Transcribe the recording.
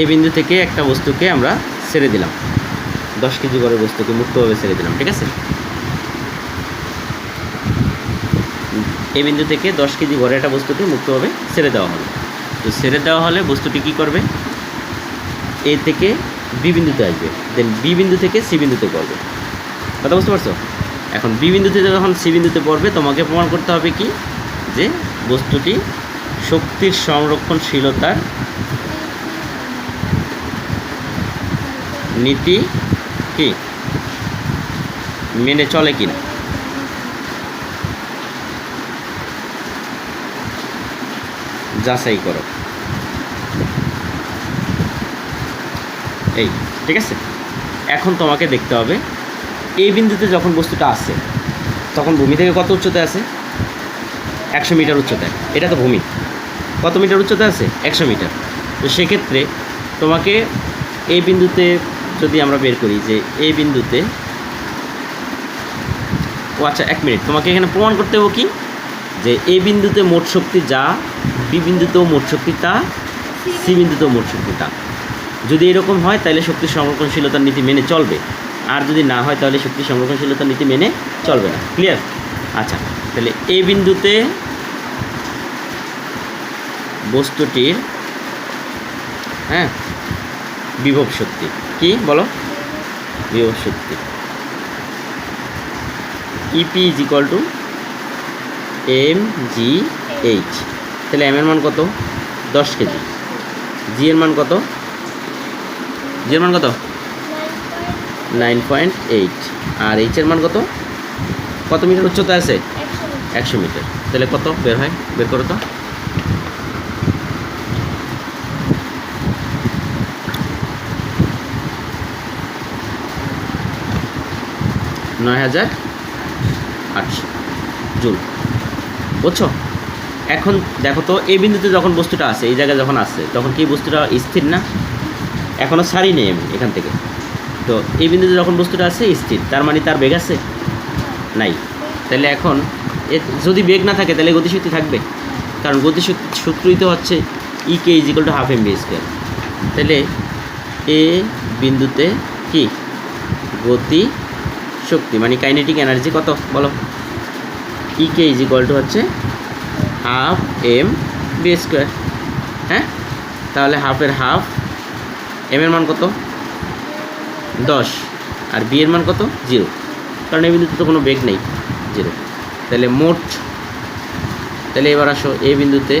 এই বিন্দু থেকে একটা বস্তুকে আমরা ছেড়ে দিলাম। দশ কেজি গড়ের বস্তুকে মুক্তভাবে ছেড়ে দিলাম, ঠিক আছে? এই বিন্দু থেকে দশ কেজি ঘরে একটা বস্তুকে মুক্তভাবে ছেড়ে দেওয়া হলো তো ছেড়ে দেওয়া হলে বস্তুটি কী করবে? এ থেকে বি বিন্দুতে আসবে দেন বি বিন্দু থেকে সি বিন্দুতে পড়বে। কথা বুঝতে পারছ? এখন বি বিন্দুতে যখন সি বিন্দুতে পড়বে, তোমাকে প্রমাণ করতে হবে কি? যে বস্তুটি শক্তির সংরক্ষণশীলতার নীতি কি? মেনে চলে কিনা? যাচাই করো। এই, ঠিক আছে? এখন তোমাকে দেখতে হবে, এই বিন্দুতে যখন বস্তুটা আসে তখন ভূমি থেকে কত উচ্চতায় আছে? একশো মিটার উচ্চতায়। এটা তো ভূমি। কত মিটার উচ্চতায় আছে? একশো মিটার। তো সেক্ষেত্রে তোমাকে এই বিন্দুতে যদি আমরা বের করি যে এই বিন্দুতে, ও আচ্ছা এক মিনিট, তোমাকে এখানে প্রমাণ করতে হবে কি? যে এই বিন্দুতে মোট শক্তি যা বি বিন্দুতেও মোট শক্তি তা সি বিন্দুতেও মোট শক্তি তা। যদি এরকম হয়, তাহলে শক্তি সংরক্ষণশীলতার নীতি মেনে চলবে। আর যদি না হয়, তাহলে শক্তি সংরক্ষণশীলতার নীতি মেনে চলবে না। ক্লিয়ার আচ্ছা তাহলে এ বিন্দুতে বস্তুটির হ্যাঁ বিভব শক্তি। কি বলো? বিভব শক্তি। EP is equal to M G H তাহলে এম এর মান কত? দশ কেজি। জি এর মান কত? জি এর মান কত? নাইন পয়েন্ট এইট আর এইচ এর মান কত? কত মিটার উচ্চতা আছে? একশো মিটার। তাহলে কত বের হয়? বের করো তো। নয় হাজার আটশো। জুল বুঝছ? এখন দেখো তো, এই বিন্দুতে যখন বস্তুটা আসে, এই জায়গায় যখন আসছে তখন কি বস্তুটা স্থির না? এখনও সারি নেই আমি এখান থেকে। তো এই বিন্দুতে যখন বস্তুটা আছে স্থির। তার মানে তার বেগ আছে? নাই। তাহলে এখন যদি বেগ না থাকে, তাহলে গতিশক্তি থাকবে। কারণ গতিশক্তি সূত্রই তো হচ্ছে E K is equal to half M V square তাহলে এ বিন্দুতে কি? গতি শক্তি মানে কাইনেটিক এনার্জি কত? বলো। E K is equal to হচ্ছে হাফ এম বি স্কোয়ার হ্যাঁ? তাহলে হাফের হাফ এম এর মান কত? দশ। আর বি এর মান কত? জিরো কারণ এই বিন্দুতে তো কোনো বেগ নেই জিরো তাহলে মোট, তাহলে এবার আসো এই বিন্দুতে